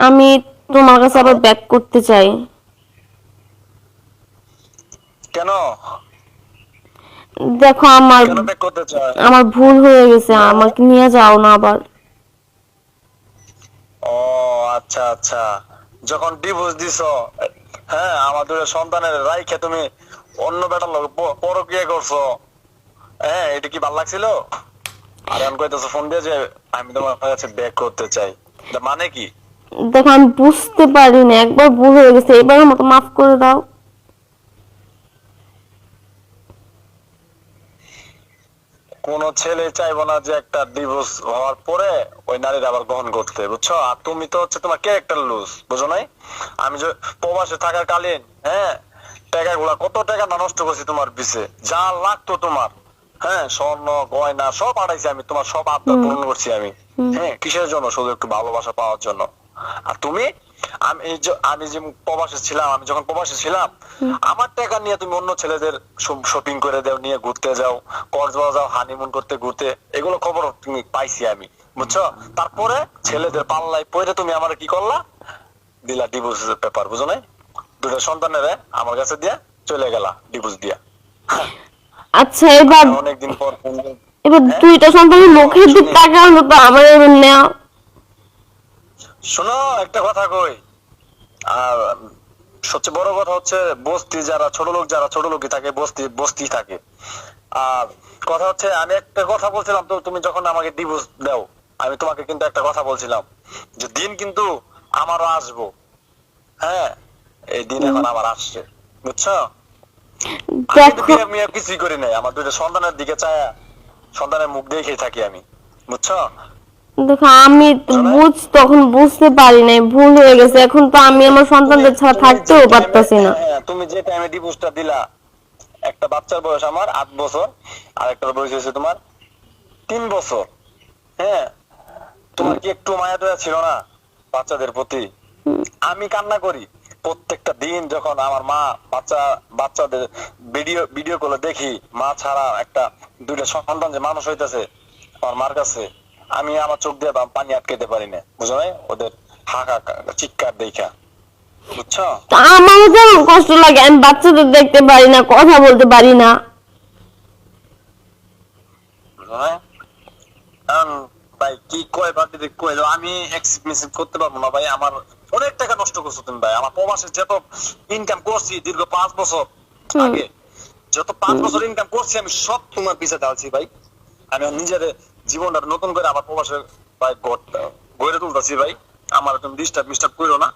আমি তোমার কাছে আবার ব্যাক করতে চাই। কেন? দেখো আমার কেন ব্যাক করতে চায় আমার ভুল হয়ে গেছে আমাকে নিয়ে যাও না আবার। ও আচ্ছা আচ্ছা। যখন ডিভোর্স দিছো হ্যাঁ আমাদের সন্তানের রাইখে তুমি অন্য বেটার লোক পরকিয়া করছ। হ্যাঁ এটা কি ভালো লাগছিল? আর আমি কইতেছো ফোন দিয়ে যে আমি তোমার কাছে ব্যাক করতে চাই। মানে কি? দেখো আমি বুঝতে পারি না একবার ভুল হয়ে গেছে এবারের মতো মাফ করে দাও। কোন ছেলে চাইব না যে একটা ডিভোর্স হওয়ার পরে ওই নারীর আবার গ্রহণ করতে বুঝছ? আর তুমি তো হচ্ছে তোমার ক্যারেক্টার লুজ বুঝো নাই? আমি যে প্রবাসে থাকার কালীন হ্যাঁ? টাকা গুলা কত টাকা না নষ্ট করছি তোমার পিছে যা লাগতো তোমার হ্যাঁ? স্বর্ণ গয়না সব আড়াইছি আমি তোমার সব আবদার পূরণ করছি আমি হ্যাঁ? কিসের জন্য? শুধু একটু ভালোবাসা পাওয়ার জন্য। আর তুমি আমি আমি যে প্রবাসে ছিলাম আমি যখন প্রবাসে ছিলাম আমার টাকা নিয়ে তুমি অন্য ছেলেদের শপিং করে দাও নিয়ে ঘুরতে যাও কক্সবাজার যাও হানিমুন করতে ঘুরতে এগুলো খবর তুমি পাইছি আমি বুঝছ? তারপরে ছেলেদের পাল্লায় পড়ে তুমি আমার কি করলা? দিলা ডিভোর্সের পেপার বুঝো নাই? দুটো সন্তানের আমার কাছে দিয়া চলে গেলা ডিভোর্স দিয়া। আচ্ছা এবার অনেকদিন পর এবার দুইটা সন্তানের মুখের দিক তাকানো তো আমার নেওয়া শোনো একটা কথা কই। আর সবচেয়ে বড় কথা হচ্ছে বস্তি যারা ছোট লোক যারা ছোট লোকই থাকে বস্তি বস্তি থাকে। আর কথা হচ্ছে আমি একটা কথা বলছিলাম তো তুমি যখন আমাকে ডিভোর্স দাও আমি তোমাকে কিন্তু একটা কথা বলছিলাম যে দিন কিন্তু আমারও আসব। হ্যাঁ এই দিন এখন আমার আসছে বুঝছ? আমি কিছুই করি নাই আমার দুইটা সন্তানের দিকে চায়া সন্তানের মুখ দেখেই থাকি আমি বুঝছ? দেখো আমি বুঝ তখন বুঝতে পারি নাই ভুল হয়ে গেছে। এখন তো আমি আমার সন্তানদের ছাড়া থাকতেও পারতাছি না। হ্যাঁ, তুমি যে টাইমে ডিভোর্সটা দিলা একটা বাচ্চার বয়স আমার আট বছর আর একটার বয়স হয়েছে তোমার তিন বছর। হ্যাঁ তোমার কি একটু মায়া দয়া ছিল না বাচ্চাদের প্রতি? আমি কান্না করি। প্রত্যেকটা দিন যখন আমার মা বাচ্চা বাচ্চাদের ভিডিও ভিডিও করে দেখি মা ছাড়া একটা দুইটা সন্তান যে মানুষ হইতেছে আমার মার কাছে। আমি আমার চোখ দিয়ে পানি আটকাইতে পারি না বুঝো নাই? ওদের হাঁকা চিৎকার দেখা। বুঝছ? যেমন কষ্ট লাগে? আমি বাচ্চাদের দেখতে পারি না কথা বলতে পারি না। ভাই কি কয় বা যদি কয় আমি এক্সপেন্সিভ করতে পারব না ভাই আমার অনেক টাকা নষ্ট করছ তুমি ভাই। আমার প্রবাসে যত ইনকাম করছি দীর্ঘ পাঁচ বছর আগে যত পাঁচ বছর ইনকাম করছি আমি সব তোমার পিছে ঢালছি ভাই। আমি আমার নিজের জীবনটা নতুন করে আবার প্রবাসে ভাই গড়- তুলতেছি ভাই। আমার তুমি ডিস্টার্ব মিস্টার্ব করো না।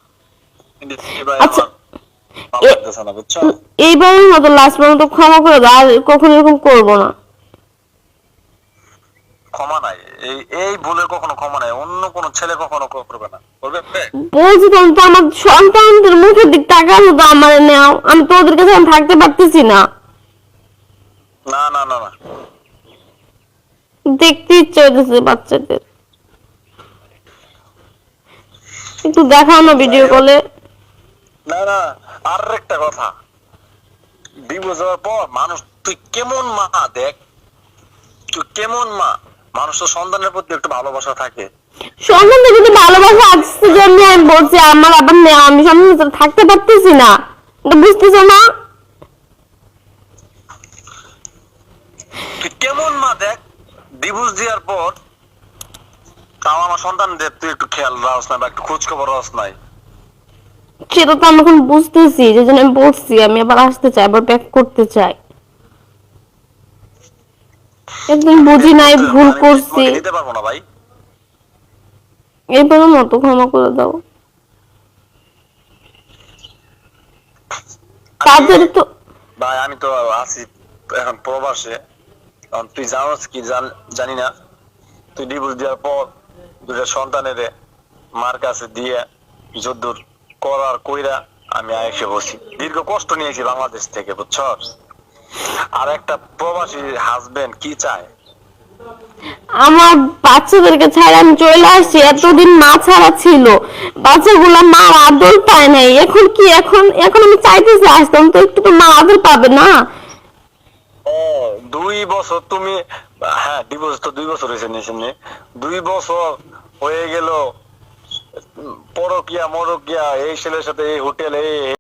আচ্ছা, এইবারের মতো লাস্ট পর্যন্ত ক্ষমা করে দাও আর কখনো এরকম করব না। ক্ষমা নাই। এই এই ভুলের কখনো ক্ষমা নাই। অন্য কোন ছেলে কখনো করবে না। করবে তো আমার সন্তানদের মুখের দিক তাকানো তো আমার নেও। আমি তো ওদের কাছে এখন থাকতে পারতেছি না। না না না না। দেখতে ইচ্ছে হইতেছে বাচ্চাদের। একটু দেখাও না ভিডিও কলে না না আর একটা কথা। ডিভোর্স হওয়ার পর মানুষ তুই কেমন মা দেখ। তুই কেমন মা। মানুষ তো সন্তানের প্রতি একটু ভালোবাসা থাকে। সন্তানদের যদি ভালোবাসা আসছে জন্য আমি বলছি আমার আবার আমি সন্তানের সাথে থাকতে পারতেছি না। বুঝতেছো না? তুই কেমন মা দেখ। ডিভোর্স দেওয়ার পর তাও আমার সন্তানদের তুই একটু খেয়াল রাখস না বা একটু খোঁজ খবর রাখস নাই। সেটা তো আমি এখন বুঝতেছি যে জন্য আমি বলছি আমি আবার আসতে চাই আবার ব্যাক করতে চাই। একদিন বুঝি নাই ভুল করছি। দিতে পারব না ভাই? এবারের মতো ক্ষমা করে দাও। তাদের তো ভাই আমি তো আছি এখন প্রবাসে। এখন তুই জানোস কি জানি না। তুই ডিভোর্স দেওয়ার পর দুটা সন্তানের মার কাছে দিয়ে যদ্দূর করার কইরা আমি এসে বসি। দীর্ঘ কষ্ট নিয়েছি বাংলাদেশ থেকে, বুঝছস? আর একটা প্রবাসী হাজবেন্ড কি চায়? আমার বাচ্চাদেরকে ছাড়া আমি চলে আসছি, এতদিন মা ছাড়া ছিল। বাচ্চাগুলা মা আদর পায় নাই। এখন কি? এখন এখন আমি চাইতেছি আসতাম তো একটু তো মা আদর পাবে না? দুই বছর তুমি হ্যাঁ ডিভোর্স তো দুই বছর হয়েছে নিয়েছেন দুই বছর হয়ে গেল পরকিয়া, মরকিয়া, এই ছেলের সাথে এই হোটেল, এই